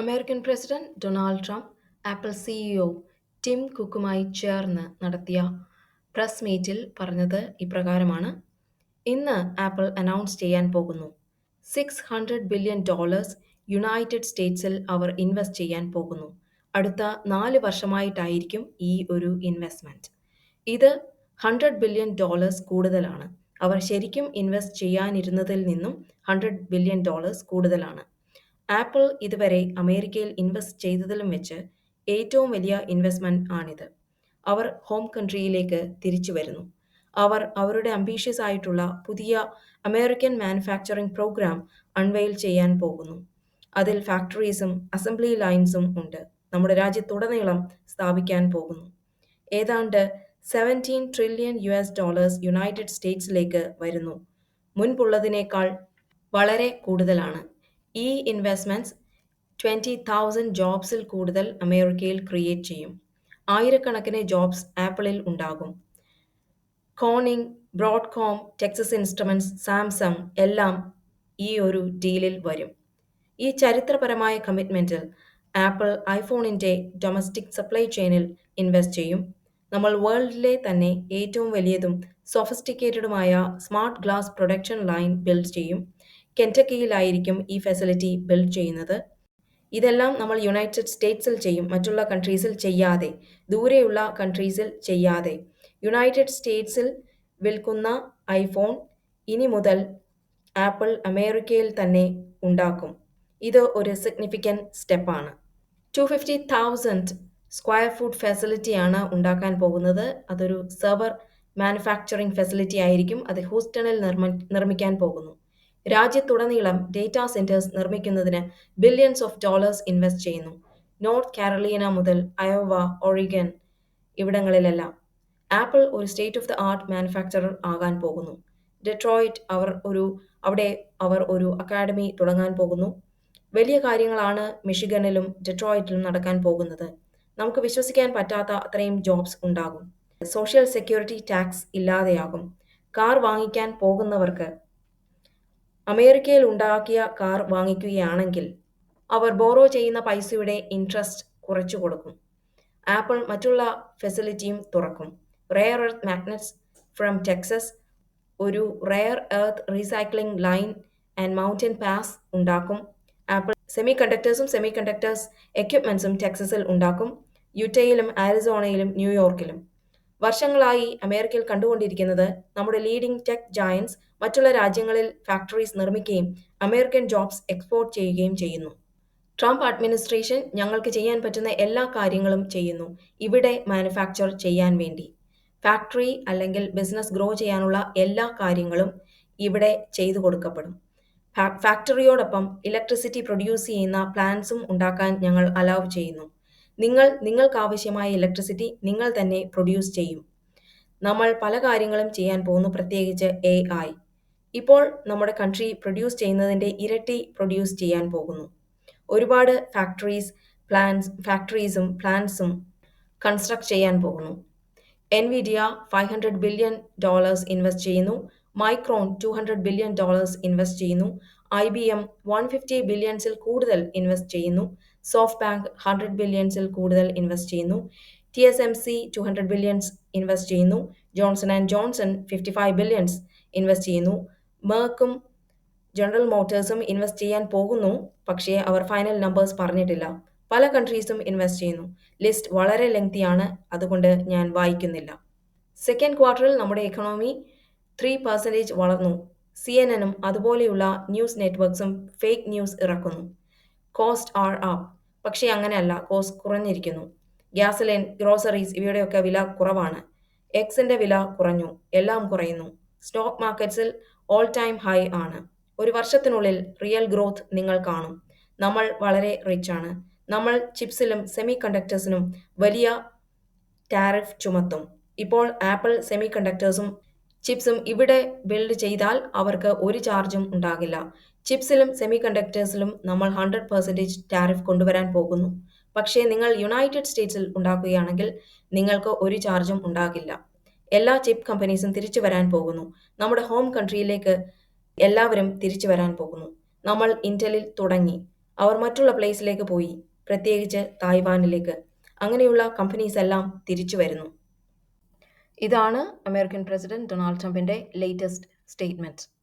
American president Donald Trump Apple CEO Tim കുക്കുമായി ചേർന്ന് നടത്തിയ press മീറ്റിൽ പറഞ്ഞത് ഇപ്രകാരമാണ്. ഇന്ന് ആപ്പിൾ അനൗൺസ് ചെയ്യാൻ പോകുന്നു. Six hundred billion dollars united സ്റ്റേറ്റ്സിൽ അവർ ഇൻവെസ്റ്റ് ചെയ്യാൻ പോകുന്നു. അടുത്ത നാല് വർഷമായിട്ടായിരിക്കും ഈ ഒരു ഇൻവെസ്റ്റ്മെന്റ് ഇത് ഹൺഡ്രഡ് ബില്യൺ ഡോളേഴ്സ് കൂടുതലാണ്. അവർ ശരിക്കും ഇൻവെസ്റ്റ് ചെയ്യാനിരുന്നതിൽ നിന്നും ഹൺഡ്രഡ് ബില്യൺ ഡോളേഴ്സ് കൂടുതലാണ്. ആപ്പിൾ ഇതുവരെ അമേരിക്കയിൽ ഇൻവെസ്റ്റ് ചെയ്തതിലും വെച്ച് ഏറ്റവും വലിയ ഇൻവെസ്റ്റ്മെന്റ് ആണിത്. അവർ ഹോം കൺട്രിയിലേക്ക് തിരിച്ചു വരുന്നു. അവർ അവരുടെ അംബീഷ്യസ് ആയിട്ടുള്ള പുതിയ അമേരിക്കൻ മാനുഫാക്ചറിംഗ് പ്രോഗ്രാം അൺവെയിൽ ചെയ്യാൻ പോകുന്നു. അതിൽ ഫാക്ടറീസും അസംബ്ലി ലൈൻസും ഉണ്ട്. നമ്മുടെ രാജ്യത്തുടനീളം സ്ഥാപിക്കാൻ പോകുന്നു. ഏതാണ്ട് seventeen trillion U S dollars United സ്റ്റേറ്റ്സിലേക്ക് വരുന്നു. മുൻപുള്ളതിനേക്കാൾ വളരെ കൂടുതലാണ്. ഈ ഇൻവെസ്റ്റ്മെന്റ്സ് ട്വന്റി തൗസൻഡ് ജോബ്സിൽ കൂടുതൽ അമേരിക്കയിൽ ക്രിയേറ്റ് ചെയ്യും. ആയിരക്കണക്കിന് ജോബ്സ് ആപ്പിളിൽ ഉണ്ടാകും. Corning Broadcom Texas Instruments Samsung എല്ലാം ഈ ഒരു ഡീലിൽ വരും. ഈ ചരിത്രപരമായ കമ്മിറ്റ്മെന്റിൽ ആപ്പിൾ ഐഫോണിന്റെ ഡൊമസ്റ്റിക് സപ്ലൈ ചെയിനിൽ ഇൻവെസ്റ്റ് ചെയ്യും. നമ്മൾ വേൾഡിലെ തന്നെ ഏറ്റവും വലിയതും സൊഫിസ്റ്റിക്കേറ്റഡുമായ smart glass production line build ചെയ്യും. കെന്റക്കിയിലായിരിക്കും ഈ ഫെസിലിറ്റി ബിൽഡ് ചെയ്യുന്നത്. ഇതെല്ലാം നമ്മൾ യുണൈറ്റഡ് സ്റ്റേറ്റ്സിൽ ചെയ്യും മറ്റുള്ള കൺട്രീസിൽ ചെയ്യാതെ ദൂരെയുള്ള കൺട്രീസിൽ ചെയ്യാതെ. യുണൈറ്റഡ് സ്റ്റേറ്റ്സിൽ വിൽക്കുന്ന ഐഫോൺ ഇനി മുതൽ ആപ്പിൾ അമേരിക്കയിൽ തന്നെ ഉണ്ടാക്കും. ഇത് ഒരു സിഗ്നിഫിക്കന്റ് സ്റ്റെപ്പാണ് two fifty thousand square foot ഫെസിലിറ്റിയാണ് ഉണ്ടാക്കാൻ പോകുന്നത്. അതൊരു സെർവർ മാനുഫാക്ചറിംഗ് ഫെസിലിറ്റി ആയിരിക്കും. അത് ഹൂസ്റ്റണിൽ നിർമ്മ നിർമ്മിക്കാൻ പോകുന്നു. രാജ്യത്തുടനീളം ഡേറ്റാ സെന്റേഴ്സ് നിർമ്മിക്കുന്നതിന് ബില്യൺസ് ഓഫ് ഡോളേഴ്സ് ഇൻവെസ്റ്റ് ചെയ്യുന്നു. നോർത്ത് കാരളീന മുതൽ അയോവ ഒറിഗൻ ഇവിടങ്ങളിലെല്ലാം ആപ്പിൾ ഒരു state of the art manufacturer ആകാൻ പോകുന്നു. ഡെട്രോയിറ്റ് അവർ ഒരു അവിടെ അവർ ഒരു അക്കാഡമി തുടങ്ങാൻ പോകുന്നു. വലിയ കാര്യങ്ങളാണ് മിഷിഗണിലും ഡെട്രോയിറ്റിലും നടക്കാൻ പോകുന്നത്. നമുക്ക് വിശ്വസിക്കാൻ പറ്റാത്ത അത്രയും ജോബ്സ് ഉണ്ടാകും. സോഷ്യൽ സെക്യൂരിറ്റി ടാക്സ് ഇല്ലാതെയാകും. കാർ വാങ്ങിക്കാൻ പോകുന്നവർക്ക് അമേരിക്കയിൽ ഉണ്ടാക്കിയ കാർ വാങ്ങിക്കുകയാണെങ്കിൽ അവർ ബോറോ ചെയ്യുന്ന പൈസയുടെ ഇൻട്രസ്റ്റ് കുറച്ചു കൊടുക്കും. ആപ്പിൾ മറ്റുള്ള ഫെസിലിറ്റിയും തുറക്കും. Rare earth magnets from Texas ഒരു rare earth recycling line and Mountain Pass ഉണ്ടാക്കും. ആപ്പിൾ സെമി കണ്ടക്ടേഴ്സും സെമി കണ്ടക്ടേഴ്സ് എക്യുപ്മെൻസും ടെക്സസിൽ ഉണ്ടാക്കും. യുറ്റയിലും ആരിസോണയിലും ന്യൂയോർക്കിലും വർഷങ്ങളായി അമേരിക്കയിൽ കണ്ടുകൊണ്ടിരിക്കുന്നത് നമ്മുടെ ലീഡിംഗ് ടെക് ജയൻസ് മറ്റുള്ള രാജ്യങ്ങളിൽ ഫാക്ടറീസ് നിർമ്മിക്കുകയും അമേരിക്കൻ ജോബ്സ് എക്സ്പോർട്ട് ചെയ്യുകയും ചെയ്യുന്നു. ട്രംപ് അഡ്മിനിസ്ട്രേഷൻ ഞങ്ങൾക്ക് ചെയ്യാൻ പറ്റുന്ന എല്ലാ കാര്യങ്ങളും ചെയ്യുന്നു. ഇവിടെ മാനുഫാക്ചർ ചെയ്യാൻ വേണ്ടി. ഫാക്ടറി അല്ലെങ്കിൽ ബിസിനസ് ഗ്രോ ചെയ്യാനുള്ള എല്ലാ കാര്യങ്ങളും ഇവിടെ ചെയ്തു കൊടുക്കപ്പെടും. ഫാക്ടറിയോടൊപ്പം ഇലക്ട്രിസിറ്റി പ്രൊഡ്യൂസ് ചെയ്യുന്ന പ്ലാന്റ്സും ഉണ്ടാക്കാൻ ഞങ്ങൾ അലൗ ചെയ്യുന്നു. നിങ്ങൾ നിങ്ങൾക്ക് ആവശ്യമായ ഇലക്ട്രിസിറ്റി നിങ്ങൾ തന്നെ പ്രൊഡ്യൂസ് ചെയ്യും. നമ്മൾ പല കാര്യങ്ങളും ചെയ്യാൻ പോകുന്നു പ്രത്യേകിച്ച് എ ഐ ഇപ്പോൾ നമ്മുടെ കൺട്രി പ്രൊഡ്യൂസ് ചെയ്യുന്നതിന്റെ ഇരട്ടി പ്രൊഡ്യൂസ് ചെയ്യാൻ പോകുന്നു. ഒരുപാട് ഫാക്ടറീസ് പ്ലാൻസ് ഫാക്ടറീസും പ്ലാൻസും കൺസ്ട്രക്ട് ചെയ്യാൻ പോകുന്നു. Nvidia five hundred billion dollars invest ചെയ്യുന്നു. Micron two hundred billion dollars invest ചെയ്യുന്നു. I B M one fifty ബില്യൺസിൽ കൂടുതൽ ഇൻവെസ്റ്റ് ചെയ്യുന്നു. സോഫ്റ്റ് ബാങ്ക് ഹൺഡ്രഡ് ബില്യൺസിൽ കൂടുതൽ ഇൻവെസ്റ്റ് ചെയ്യുന്നു. T S M C two hundred billions invest ചെയ്യുന്നു. Johnson and Johnson fifty five billions invest ചെയ്യുന്നു മേർക്കും general മോട്ടേഴ്സും invest ചെയ്യാൻ പോകുന്നു. പക്ഷേ അവർ ഫൈനൽ നമ്പേഴ്സ് പറഞ്ഞിട്ടില്ല. പല കൺട്രീസും ഇൻവെസ്റ്റ് ചെയ്യുന്നു. ലിസ്റ്റ് വളരെ ലെങ്തിയാണ് അതുകൊണ്ട് ഞാൻ വായിക്കുന്നില്ല. സെക്കൻഡ് ക്വാർട്ടറിൽ നമ്മുടെ എക്കണോമി ത്രീ പെർസെന്റേജ് വളർന്നു. സി എൻ എനും അതുപോലെയുള്ള ന്യൂസ് നെറ്റ്വർക്ക്സും ഫേക്ക് ന്യൂസ് ഇറക്കുന്നു. കോസ്റ്റ് ആർ അപ്പ് പക്ഷേ അങ്ങനെയല്ല കോസ്റ്റ് കുറഞ്ഞിരിക്കുന്നു. ഗ്യാസലൈൻ ഗ്രോസറീസ് ഇവയുടെയൊക്കെ വില കുറവാണ്. എക്സിന്റെ വില കുറഞ്ഞു എല്ലാം കുറയുന്നു. സ്റ്റോക്ക് മാർക്കറ്റ്സിൽ ഓൾ ടൈം ഹൈ ആണ്. ഒരു വർഷത്തിനുള്ളിൽ റിയൽ ഗ്രോത്ത് നിങ്ങൾ കാണും. നമ്മൾ വളരെ റിച്ച് ആണ്. നമ്മൾ ചിപ്സിലും സെമി കണ്ടക്ടേഴ്സിനും വലിയ ടാരിഫ് ചുമത്തും. ഇപ്പോൾ ആപ്പിൾ സെമി കണ്ടക്ടേഴ്സും ചിപ്സും ഇവിടെ ബിൽഡ് ചെയ്താൽ അവർക്ക് ഒരു ചാർജും ഉണ്ടാകില്ല. ചിപ്സിലും സെമി കണ്ടക്ടേഴ്സിലും നമ്മൾ ഹൺഡ്രഡ് പെർസെന്റേജ് ടാരിഫ് കൊണ്ടുവരാൻ പോകുന്നു. പക്ഷേ നിങ്ങൾ യുണൈറ്റഡ് സ്റ്റേറ്റ്സിൽ ഉണ്ടാക്കുകയാണെങ്കിൽ നിങ്ങൾക്ക് ഒരു ചാർജും ഉണ്ടാകില്ല. എല്ലാ ചിപ്പ് കമ്പനീസും തിരിച്ചു വരാൻ പോകുന്നു. നമ്മുടെ ഹോം കൺട്രിയിലേക്ക് എല്ലാവരും തിരിച്ചു വരാൻ പോകുന്നു. നമ്മൾ ഇന്റലിൽ തുടങ്ങി. അവർ മറ്റുള്ള പ്ലേസിലേക്ക് പോയി പ്രത്യേകിച്ച് തായ്വാനിലേക്ക്. അങ്ങനെയുള്ള കമ്പനീസ് എല്ലാം തിരിച്ചു വരുന്നു. ഇതാണ് അമേരിക്കൻ പ്രസിഡന്റ് ഡൊണാൾഡ് ട്രംപിന്റെ ലേറ്റസ്റ്റ് സ്റ്റേറ്റ്മെന്റ്